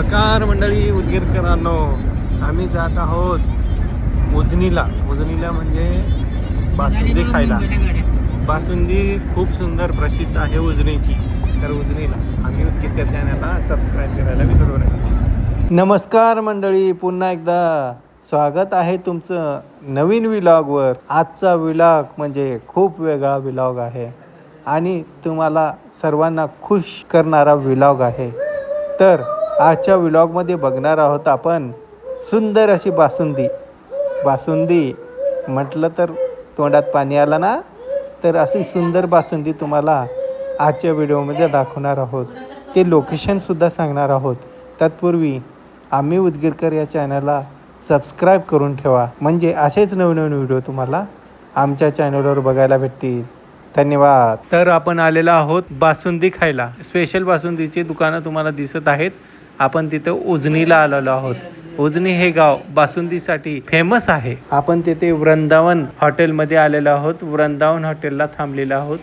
नमस्कार मंडळी उदगीरकरांनो. आम्ही जात आहोत उजनीला. उजनीला म्हणजे बासुंदी खायला. बासुंदी खूप सुंदर प्रसिद्ध आहे उजनीची. तर उजनीला आम्ही उदगीरकर चॅनलला सबस्क्राईब करायला विसरू नका. नमस्कार मंडळी पुन्हा एकदा स्वागत आहे तुमचं नवीन विलॉगवर. आजचा विलॉग म्हणजे खूप वेगळा विलॉग आहे. आणि तुम्हाला सर्वांना खुश करणारा विलॉग आहे. तर आजच्या विलॉगमध्ये बघणार आहोत आपण सुंदर अशी बासुंदी. बासुंदी म्हटलं तर तोंडात पाणी आलं ना? तर अशी सुंदर बासुंदी तुम्हाला आजच्या व्हिडिओमध्ये दाखवणार आहोत. ते लोकेशनसुद्धा सांगणार आहोत. तत्पूर्वी आम्ही उदगीरकर या चॅनलला सबस्क्राईब करून ठेवा. म्हणजे असेच नवनवीन व्हिडिओ तुम्हाला आमच्या चॅनलवर बघायला भेटतील. धन्यवाद. तर आपण आलेलो आहोत बासुंदी खायला. स्पेशल बासुंदीची दुकानं तुम्हाला दिसत आहेत. आपण तिथे उजनीला आलेलो आहोत. उजनी हे गाव बासुंदीसाठी फेमस आहे. आपण तिथे वृंदावन हॉटेलमध्ये आलेलो आहोत. वृंदावन हॉटेलला थांबलेलो आहोत.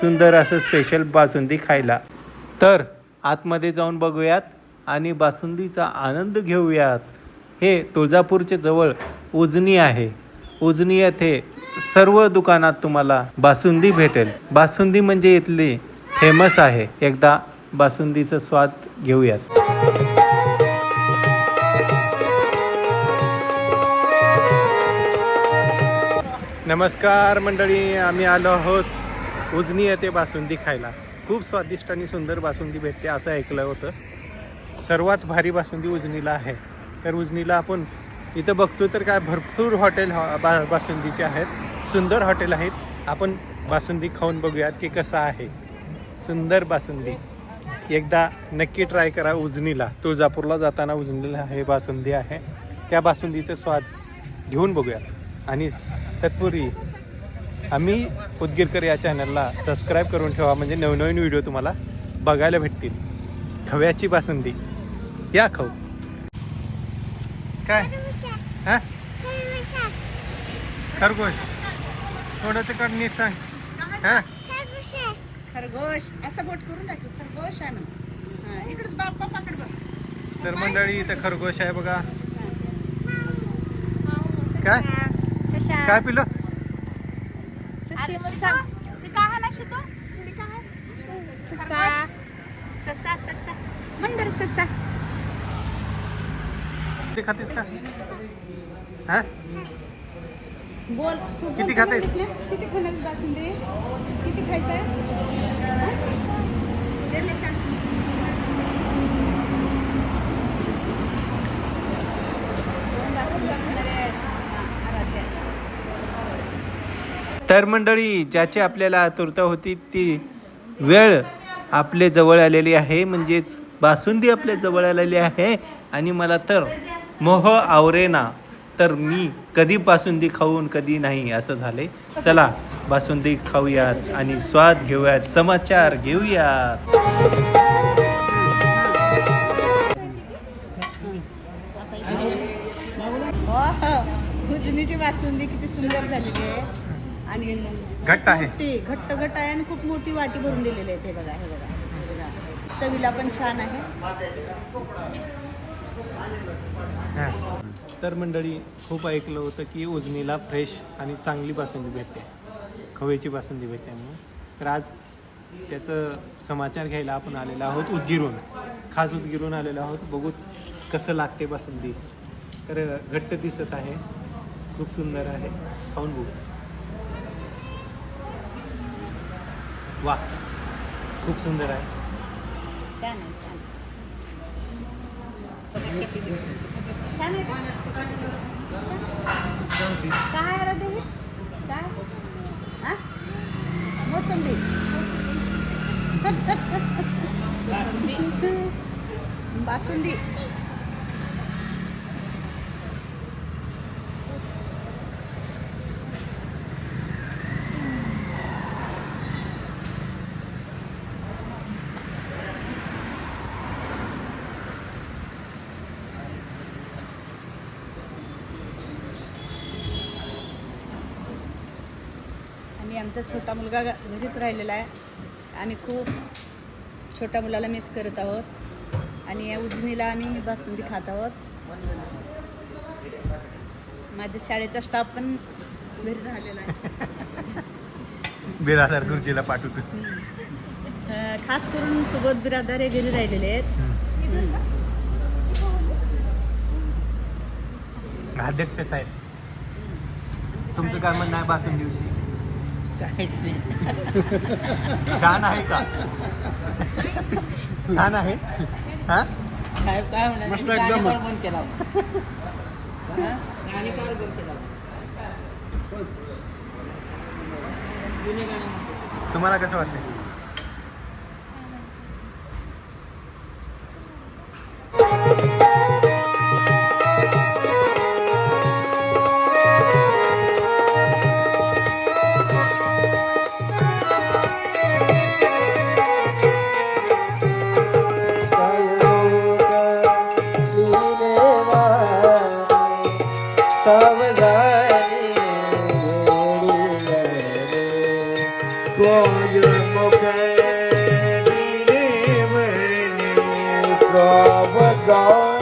सुंदर असं स्पेशल बासुंदी खायला. तर आतमध्ये जाऊन बघूयात आणि बासुंदीचा आनंद घेऊयात. हे तुळजापूरचे जवळ उजनी आहे. उजनी येथे सर्व दुकानात तुम्हाला बासुंदी भेटेल. बासुंदी म्हणजे इथली फेमस आहे. एकदा बासुंदीचा स्वाद घेऊयात. नमस्कार मंडळी आम्ही आलो आहोत उजनी येथे बासुंदी खायला. खूप स्वादिष्ट आणि सुंदर बासुंदी भेटते असं ऐकलं होतं. सर्वात भारी बासुंदी उजनीला आहे. तर उजनीला आपण इथं बघतो तर काय भरपूर हॉटेल हॉ- बा बासुंदीचे आहेत. सुंदर हॉटेल आहेत. आपण बासुंदी खाऊन बघूयात की कसं आहे. सुंदर बासुंदी. एकदा नक्की ट्राय करा उजनीला. तुळजापूरला जाताना उजनीला हे बासुंदी आहे. त्या बासुंदीचा स्वाद घेऊन बघूयात आणि तत्पूर्वी आम्ही उदगीरकर या चॅनलला सबस्क्राईब करून ठेवा. म्हणजे नवनवीन व्हिडिओ तुम्हाला बघायला भेटतील. खव्याची बासुंदी. या खाऊ. काय? हां? खरगोश. थोडंसं काढ नीट सांग. हां? खरगोश असं बोट करून दाखव खरगोश आहे म्हणून. हा, इकडंच बाप्पा पकड बघ. तर मंडळी इथं खरगोश आहे बघा. काय? काय पिलो? ससा ससा मंडर ससा ते खातेस का? हा? बोल. किती खातेस? किती खाणार बासुंदी? किती हा? ना खाणार आहे. तर मंडळी ज्याची आपल्याला आतुरता होती ती वेळ आपले जवळ आलेली आहे. म्हणजेच बासुंदी आपल्या जवळ आलेली आहे. आणि मला तर मोह आवरेना तर मी कधी बासुंदी खाऊन कधी नाही असं झाले चला बासुंदी खाऊयात आणि स्वाद घेऊयात समाचार घेऊयात. हो हो. भुजनीची बासुंदी किती सुंदर झालेली आहे. आणि घट्ट आहे. घट्ट घट्ट आहे आणि खूप मोठी वाटी भरून दिलेली आहे हे बघा हे बघा हे चवीला पण छान आहे. हा. तर मंडळी खूप ऐकलं होतं की उजनीला फ्रेश आणि चांगली बासुंदी भेटते. खवेची बासुंदी भेटते म्हणून. तर आज त्याचं समाचार घ्यायला आपण आलेलो आहोत उदगीरून खास उदगीरून आलेलो आहोत. बघू कसं लागते बासुंदी. तर घट्ट दिसत आहे. खूप सुंदर आहे. खाऊन बघू. वा खूप सुंदर आहे. छान आहे छान छान आहे का? काय आहे रे ते? काय हा? मोसंबी बासुंदी आणि आमचा छोटा मुलगा घरीच राहिलेला आहे. आम्ही खूप छोट्या मुलाला मिस करत आहोत. आणि या उजनीला आम्ही बासुंदी खात आहोत. माझ्या शाळेचा स्टाफ पण घरी राहिलेला आहे. बिरादार गुरुजीला पाठवतो खास करून सुबोध बिरादार हे घरी राहिलेले आहेत. अध्यक्ष साहेब तुमचं काय म्हणणं आहे बासून दिवशी काहीच नाही. छान आहे का? छान आहे? हा? काय काय म्हणा मस्त गाणी एकदम. काढून बंद केला. हा? गाणी काढून बंद केला. जुने गाणी म्हणतो. तुम्हाला कसं वाटतं Baba God.